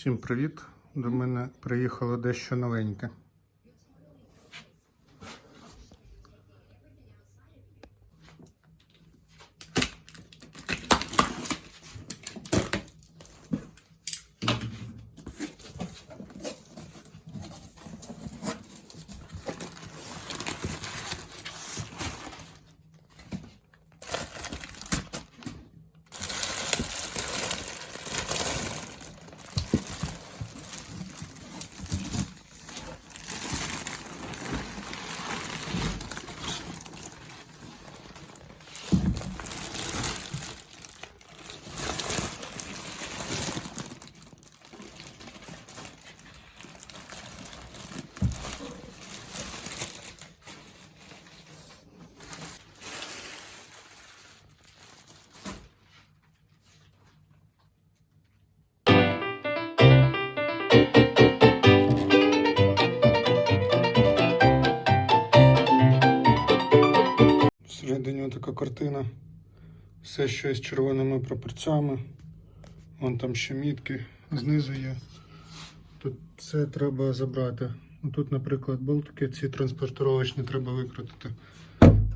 Всім привіт! До мене приїхало дещо новеньке. Всередині така картина. Все ще з червоними пропорцями. Вон там ще мітки, знизу є. Тут все треба забрати. Ну, Тут, наприклад, болтики ці транспортировочні треба викрутити.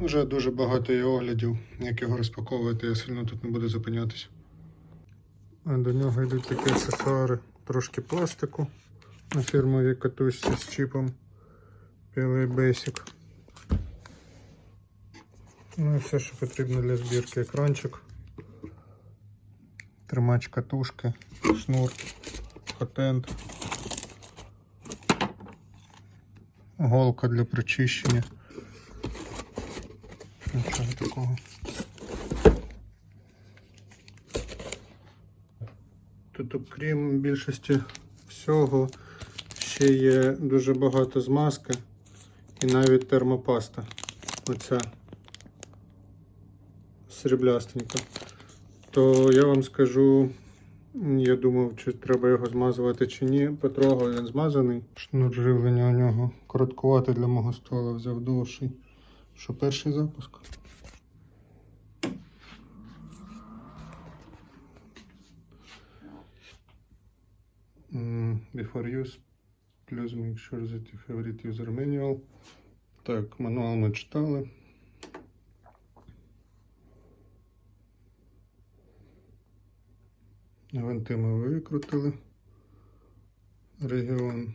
Вже дуже багато є оглядів, як його розпаковувати, я сильно тут не буду зупинятися. До нього йдуть такі аксесуари, трошки пластику на фірмовій катушці з чіпом PLA Basic. Ну і все, що потрібно для збірки. Екранчик, тримач катушки, шнур, патент, голка для прочищення. Нічого такого. Тут, окрім більшості всього, ще є дуже багато змазки і навіть термопаста. Оця сріблястенька. То я вам скажу, я думав, чи треба його змазувати чи ні. Потрогав він змазаний. Шнур живлення у нього короткувати для мого стола взяв довший. Що перший запуск? Before use, please make sure that you have user manual. Так, мануал ми читали. Винти ми викрутили. Регіон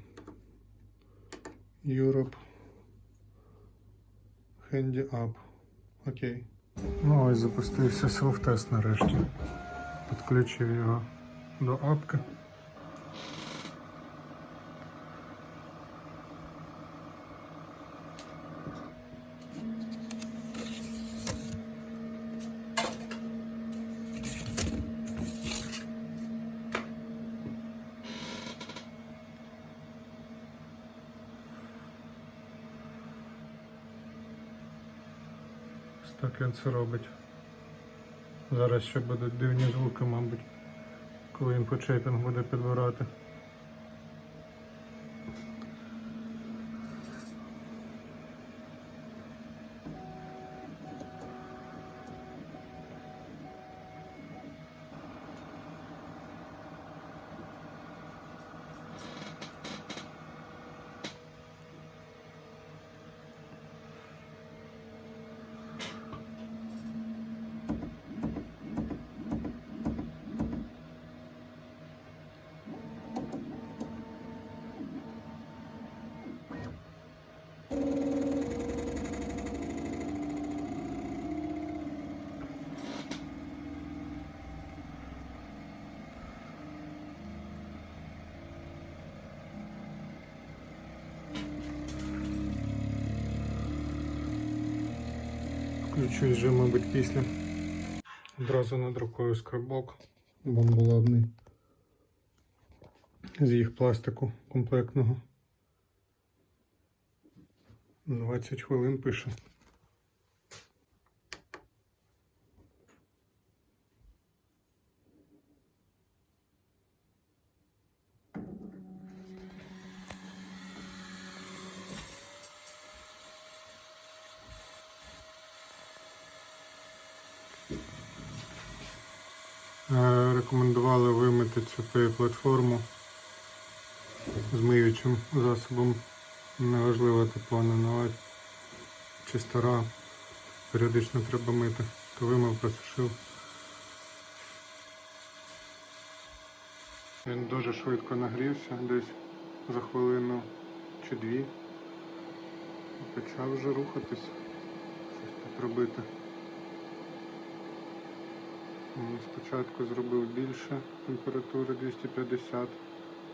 Europe. Handy Up. Окей. Ну ось запустився селф-тест нарешті. Підключив його до апки. Ось Так він це робить. Зараз ще будуть дивні звуки, мабуть, коли він по чейпінг буде підбирати. Включусь вже, мабуть, після. Одразу над рукою скребок бомболабний з їх пластику комплектного. 20 хвилин пише. Цю платформу з миючим засобом. Неважливо тепло не нова чи стара. Періодично треба мити. То вимив, просушив. Він дуже швидко нагрівся, десь за хвилину чи дві. Почав вже рухатись, щось тут робити. Спочатку зробив більше температури 250,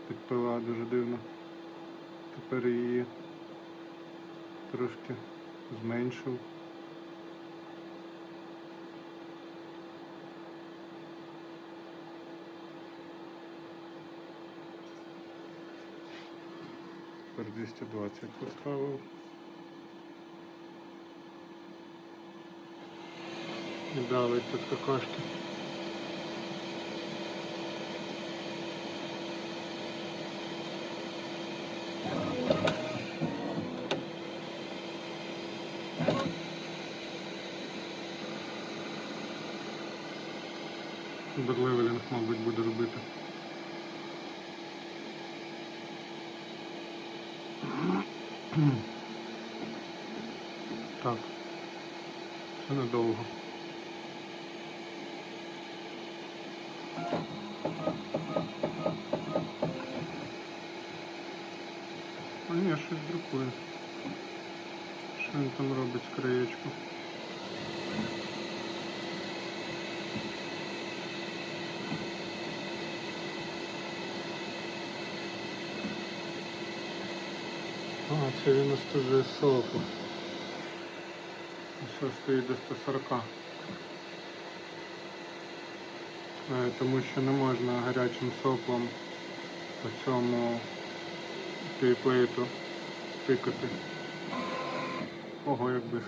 підпила дуже дивно. Тепер її трошки зменшив. Тепер 220 поставив. І давить тут какашки. Бедливелінг, мабуть, буде робити. Так. Це недовго. А ні, щось друкує. Що він там робить з краєчку? Це він остужує соку. Все стоїть до 140. Е, Тому що не можна гарячим соплом по цьому кейплейту тикати. Ого, якби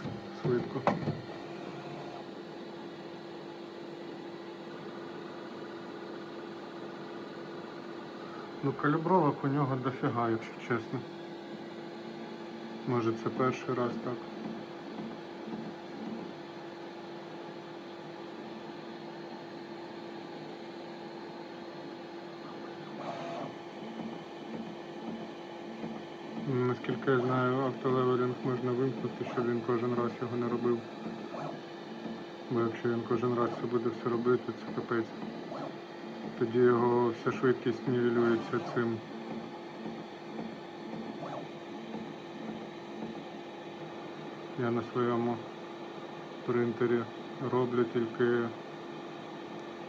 швидко. Ну, калібровок у нього дофіга, якщо чесно. Може це перший раз так. Наскільки я знаю, автолевелінг можна вимкнути, щоб він кожен раз його не робив. Бо якщо він кожен раз це буде все робити, це капець. Тоді його вся швидкість нівелюється цим. Я на своєму принтері роблю тільки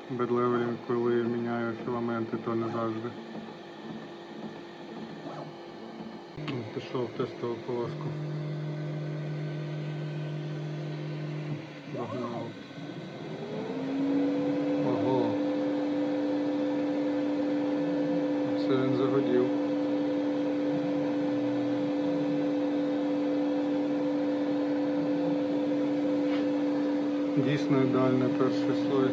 бедлевелінг, коли міняю філаменти, то не завжди. Ну, Пішов в тестову полоску. Ого. Це він загодів. Дійсно ідеальний перший слой.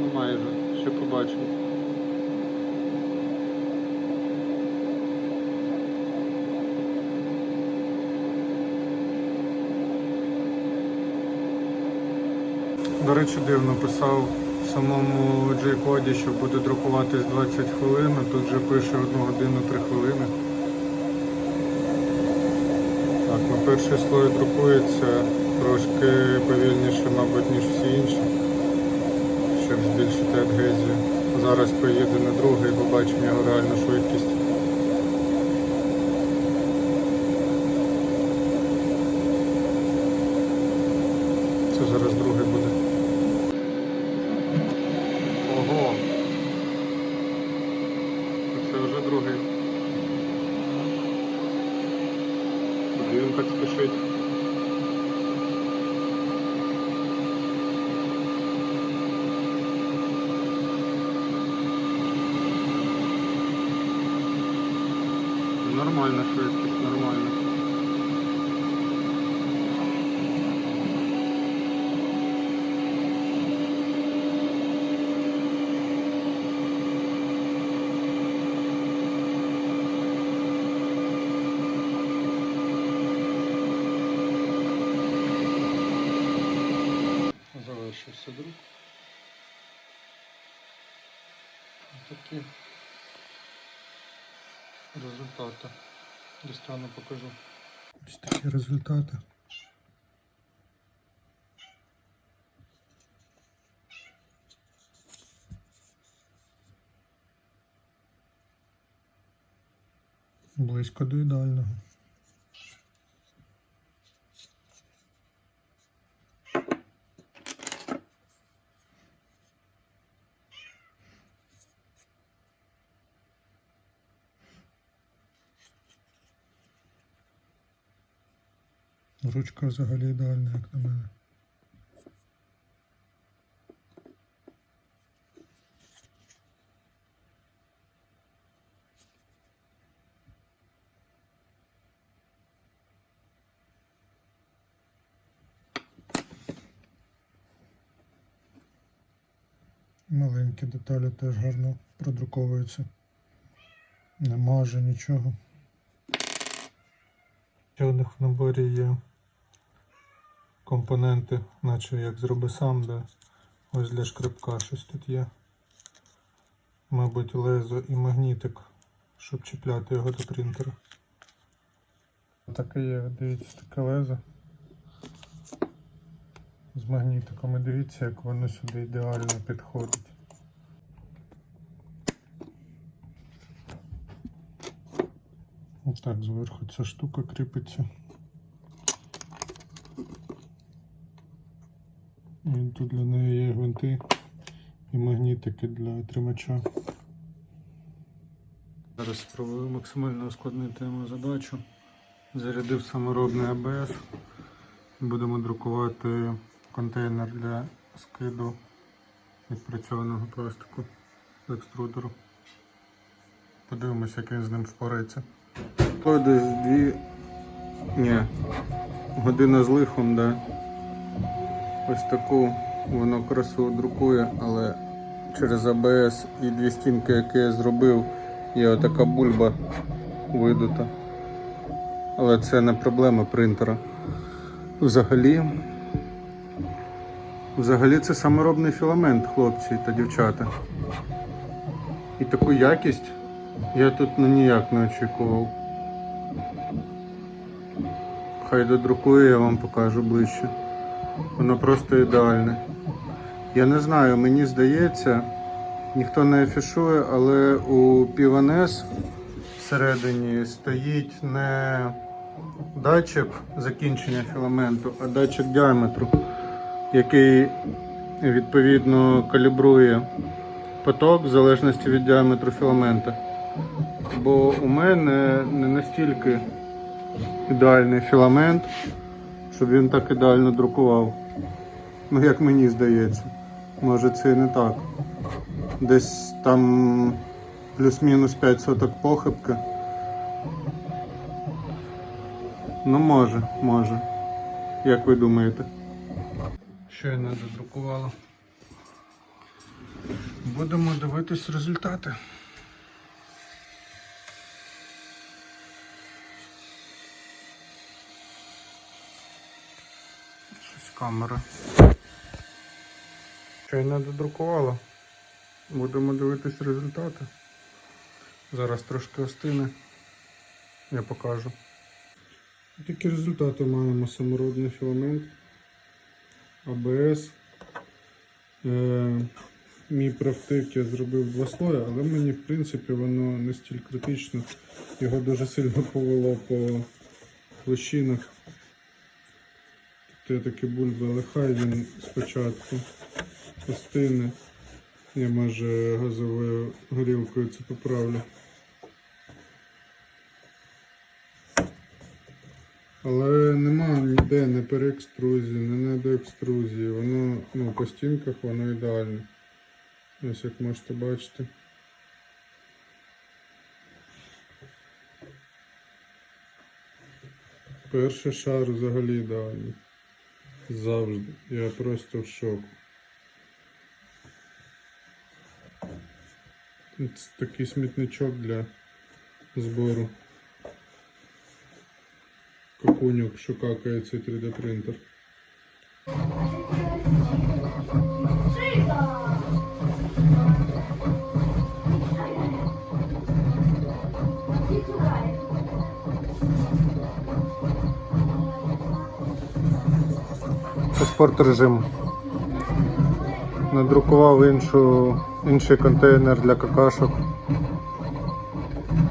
Ну майже, ще побачимо. До речі, дивно писав в самому J-коді, що буде друкуватись 20 хвилин, а тут вже пише 1 годину 3 хвилини. Так, ну перший слой друкується трошки повільніше, мабуть, ніж всі інші, щоб збільшити адгезію. Зараз поїде на другий побачимо його реальну швидкість. Це зараз другий буде. Ого! Це вже другий. Куди він так спішить? Нормальна швидкість, нормально. Залишив. закінчився друк. Такі результати. Достану покажу. Ось такі результати. Близько до ідеального. Ручка взагалі ідеальна, як на мене. Маленькі деталі теж гарно продруковуються. Не маже нічого. У в наборі є компоненти, наче як зроби сам, де ось для шкребка щось тут є. Мабуть, лезо і магнітик, щоб чіпляти його до принтера. Таке є, дивіться, таке лезо. З магнітиком і дивіться, як воно сюди ідеально підходить. Отак зверху ця штука кріпиться. І тут для неї є гвинти і магнітики для тримача. Зараз спробую максимально ускладнити йому задачу. Зарядив саморобний АБС. Будемо друкувати контейнер для скиду відпрацьованого пластику з екструдеру. Подивимося, як він з ним впорається. Десь дві. Ні. Година з лихом, да. Ось таку воно красу друкує, але через АБС і дві стінки, які я зробив, є отака бульба видута. Але це не проблема принтера. Взагалі. Взагалі це саморобний філамент, хлопці та дівчата. І таку якість я тут ну ніяк не очікував. Хай додрукує, я вам покажу ближче. Воно просто ідеальне. Я не знаю, мені здається, ніхто не афішує, але у Піванес всередині стоїть не датчик закінчення філаменту, а датчик діаметру, який відповідно калібрує поток в залежності від діаметру філамента. Бо у мене не настільки ідеальний філамент, щоб він так ідеально друкував. Ну, як мені здається. Може це і не так. Десь там плюс-мінус 5 соток похибки. Ну може, може. Як ви думаєте? Щойно додрукувала. Будемо дивитись результати. Щось камера. Щойно додрукувала. Будемо дивитись результати. Зараз трошки остине. Я покажу. Такі результати маємо самородний філамент. АБС. Е, мій правтик я зробив два слої, але мені в принципі воно не стіль критично. Його дуже сильно повело по площинах. Тут є такі бульби, але хай він спочатку остине. Я може газовою горілкою це поправлю. Але нема ніде не переекструзії, не недоекструзії. Воно ну, по стінках воно ідеальне. Ось як можете бачити. Перший шар взагалі ідеальний. Завжди. Я просто в шоку. Тут такий смітничок для збору. кокунюк що какає цей 3D принтер. Спорт режим. Надрукував іншу інший контейнер для какашок.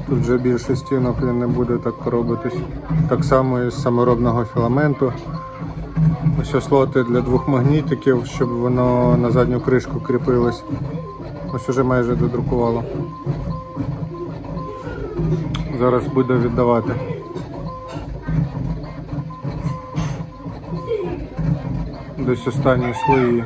Тут вже більше стінок він не буде так коробитись. Так само і з саморобного філаменту. Ось слоти для двох магнітиків, щоб воно на задню кришку кріпилось. Ось уже майже додрукувало. Зараз буде віддавати. Десь останні слої.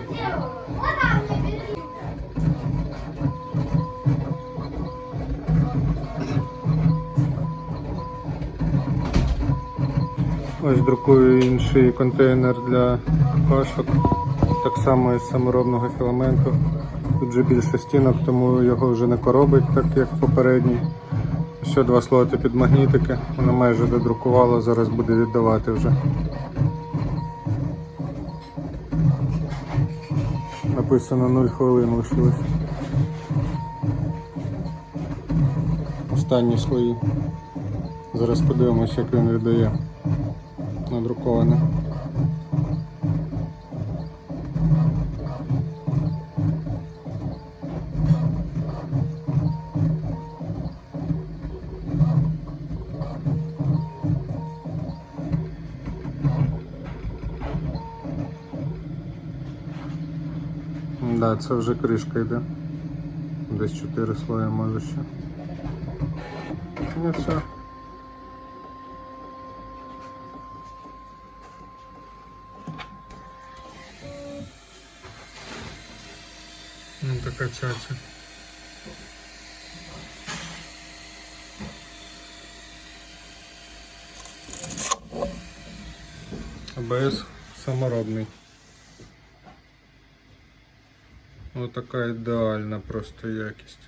Ось друкую інший контейнер для кашок. Так само із саморобного філаменту. Тут вже більше стінок, тому його вже не коробить, так як попередній. Ще два слоти під магнітики. Воно майже додрукувало, зараз буде віддавати вже. Написано 0 хвилин лишилось. Останні слої. Зараз подивимося, як він віддає надруковане. Да, це вже кришка йде. Десь 4 слої може ще. Ну все. Цяця. АБС саморобний. Ось така ідеальна просто якість.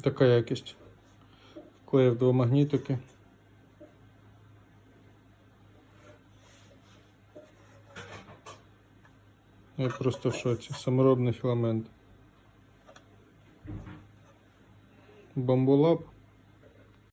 Така якість. Вклеїв два магнітики. Я просто в шоці. Саморобний філамент. Бамбулап